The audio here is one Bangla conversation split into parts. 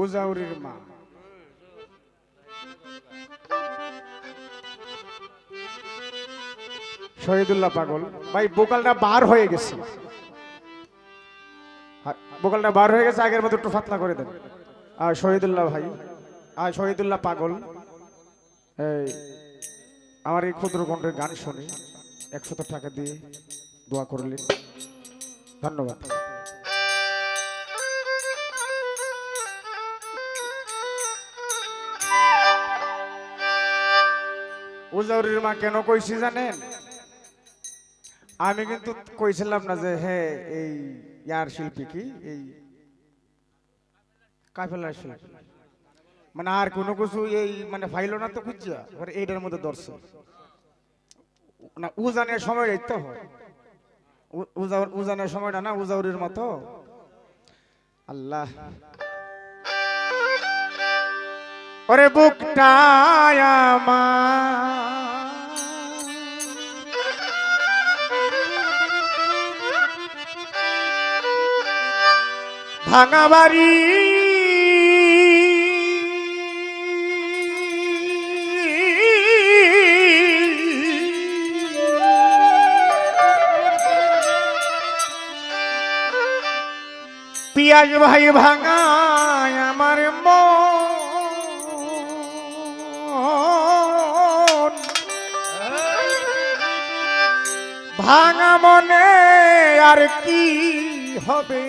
উজাউরির মা শহীদুল্লাহ পাগল। ভাই বোকালটা বার হয়ে গেছে। হ্যাঁ, বোকালটা বার হয়ে গেছে আগের মতো একটু ফাতলা করে দেন। আর শহীদুল্লাহ ভাই আর শহীদুল্লাহ পাগল। এই আমার এই ক্ষুদ্র কণ্ঠের গান শুনে একশত টাকা দিয়ে দোয়া করলেন। ধন্যবাদ। উজাউরির মা কেন কইছি জানেন? আমি কিন্তু কইছিলাম না যে হ্যাঁ এই ইয়ার শিল্পী কি? এই কাফেলার শিল্পী। মানে আর কোনো কিছু এই মানে ফাইলো না তো খুঁজছা এইটার মধ্যে ধরছে। না, উজানের সময় তো হয়। উজানের সময়টা না উজাউরির মতো। আল্লাহ। ওরে আমার। ভাঙা বাড়ি। পিয়াজ ভাই ভাঙায় ভাঙা মনে আর কি হবে?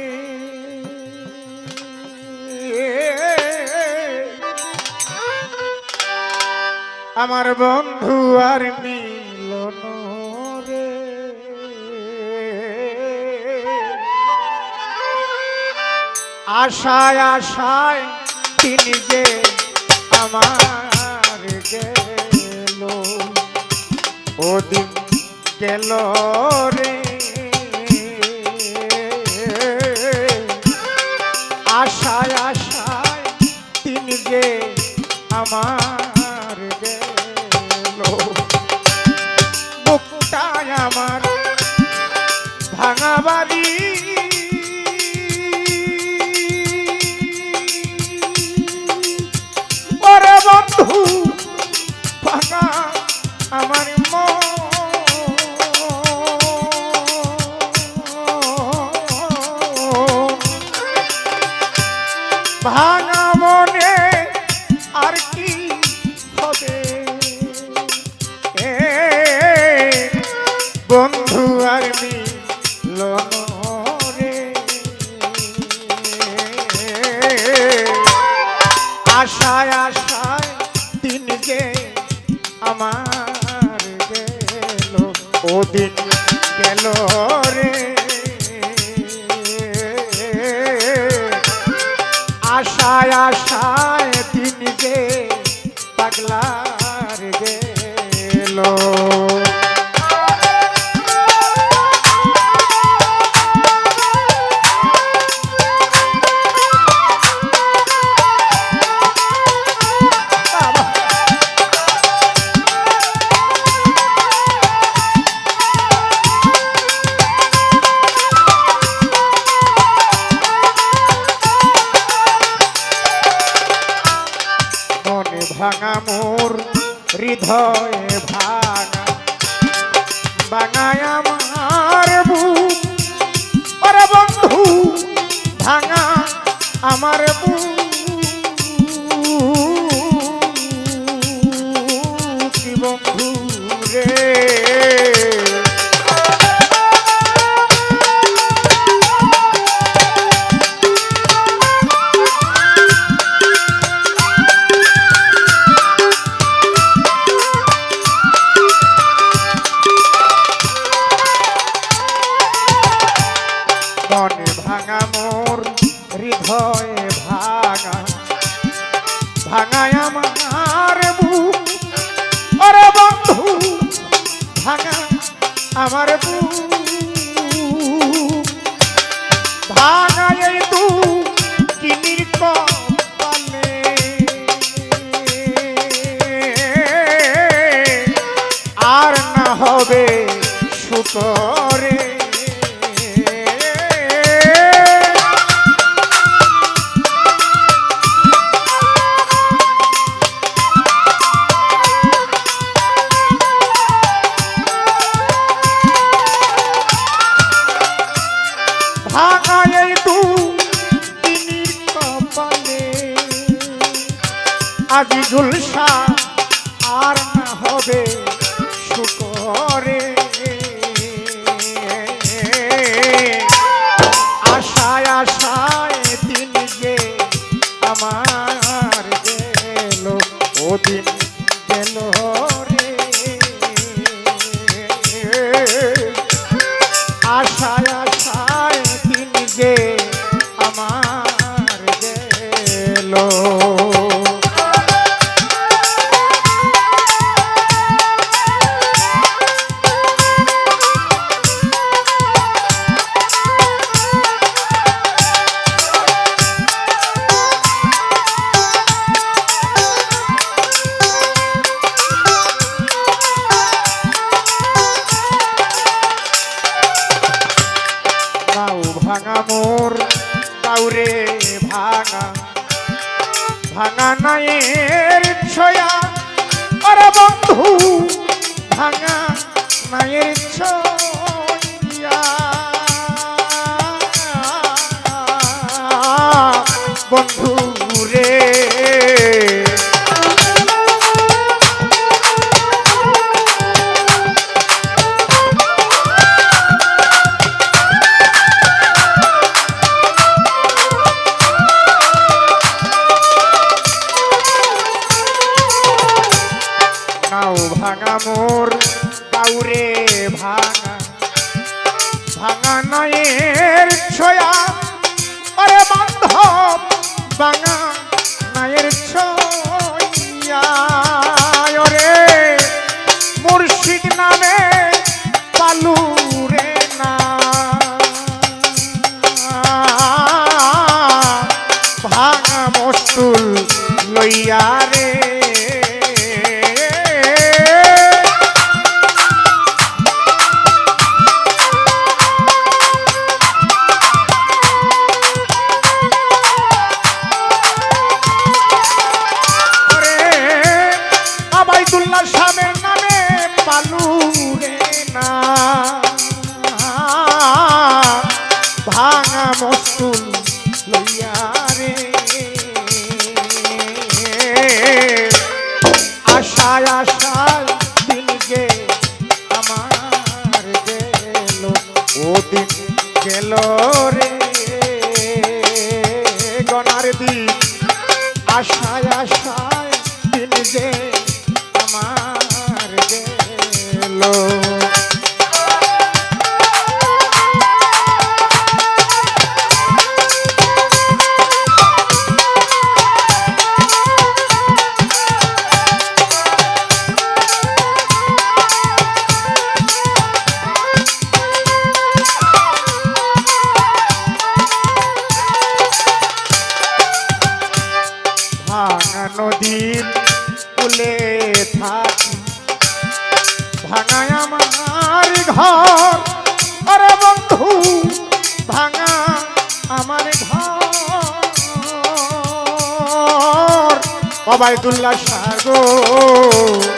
আমার বন্ধু আর মিলন রে। আশায় আশায় তিনি যে আমার গেল। ওদিন গেল রে? যে আমার গেল ওদিন গেল রে। আশায় আশায় দিন যে পাগলার গেল। মনে ভাঙা মোর হৃদয়ে ভাঙা। ভাঙায় আমার ওরে বন্ধু, ভাঙা আমার বুক। ভাঙায় তু কিনির আর না হবে সুতরে আজি ঝুলসা আর না হবে শুকরে। আশায় আশায় দিন যে আমার গেল ওদিন গেল রে। আশায় আশায় দিন যে আমার গেল ভাঙা মোর তাউরে ভাঙা। ভাঙা নায়ের ছয়া আর বন্ধু ভাঙা নায়ের ছয়া। বন্ধু রে। বায়তুল্লাহ সাগর।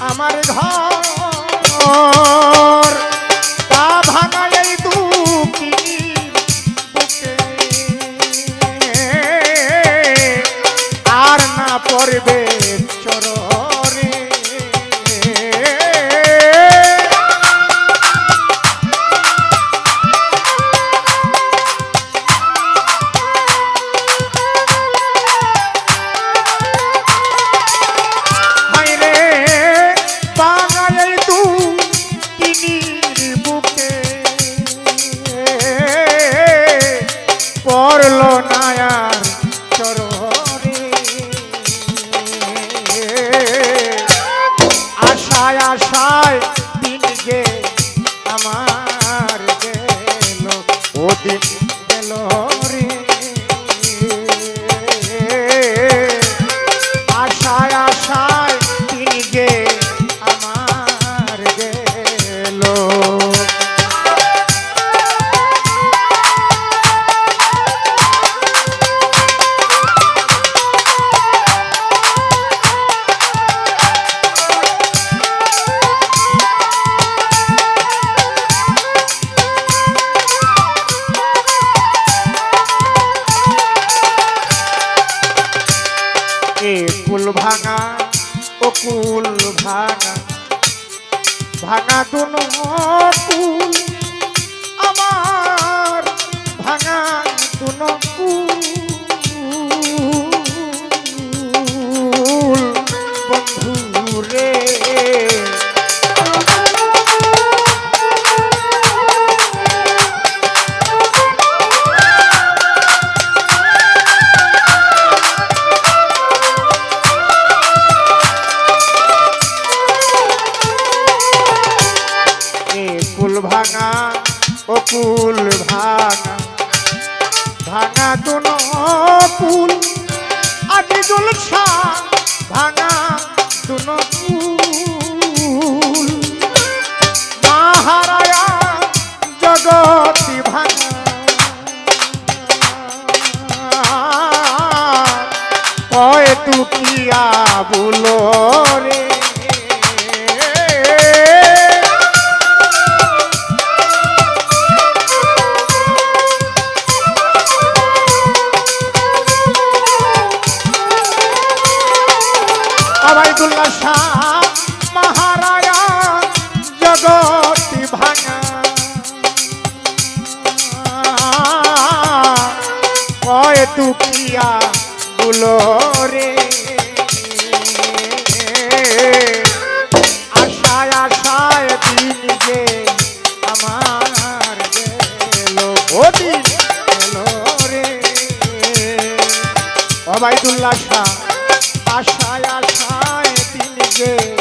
আমার ঘর। ফুল ভাঙা ভাঙা দুনো ফুল। শুনো ওবাইদুল্লাহ শাহ মহারায়া জগতি কয় রে। আমার রে। আশায় আশায় yeah.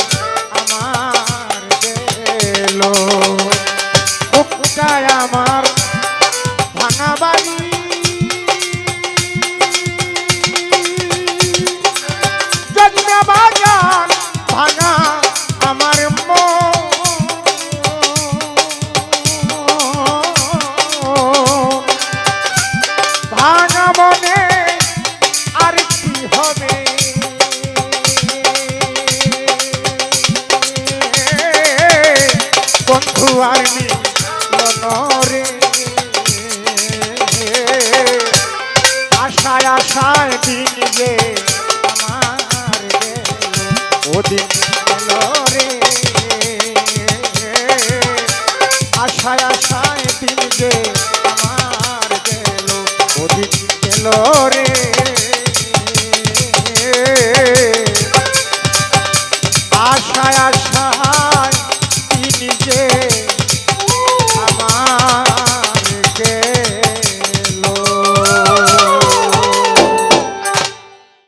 ছায়া ছায় দিন যে আমার গেল অধিক গেল রে।